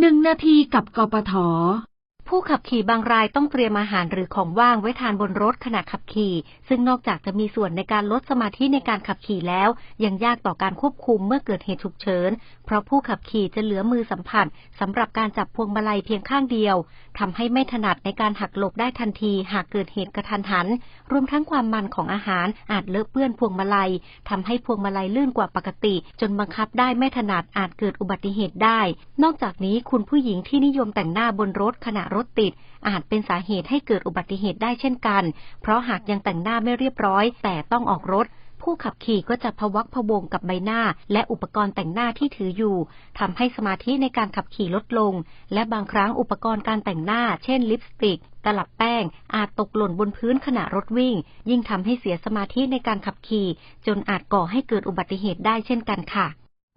หนึ่งนาทีกับกปท ผู้ขับขี่บางรายต้องเตรียมอาหารหรือของว่างไว้ทานบนรถขณะขับขี่ ซึ่งนอกจากจะมีส่วนในการลดสมาธิในการขับขี่แล้ว ยังยากต่อการควบคุมเมื่อเกิดเหตุฉุกเฉิน เพราะผู้ขับขี่จะเหลือมือสัมผัสสำหรับการจับพวงมาลัยเพียงข้างเดียวทำให้ไม่ถนัดในการหักหลบได้ทันที หากเกิดเหตุกระทันหัน รวมทั้งความมันของอาหารอาจเลอะเปื้อนพวงมาลัยทำให้พวงมาลัยลื่นกว่าปกติ จนบังคับได้ไม่ถนัดอาจเกิดอุบัติเหตุได้ นอกจากนี้คุณผู้หญิงที่นิยมแต่งหน้าบนรถขณะรถติด อาจเป็นสาเหตุให้เกิดอุบัติเหตุได้เช่นกัน เพราะหากยังแต่งหน้าไม่เรียบร้อย แต่ต้องออกรถ ผู้ขับขี่ก็จะพวักพวงกับใบหน้า และอุปกรณ์แต่งหน้าที่ถืออยู่ทำให้สมาธิในการขับขี่ลดลง และบางครั้งอุปกรณ์การแต่งหน้า เช่น ลิปสติกตลับแป้งอาจตกหล่นบนพื้นขณะรถวิ่ง ยิ่งทำให้เสียสมาธิในการขับขี่ จนอาจก่อให้เกิดอุบัติเหตุได้เช่นกันค่ะ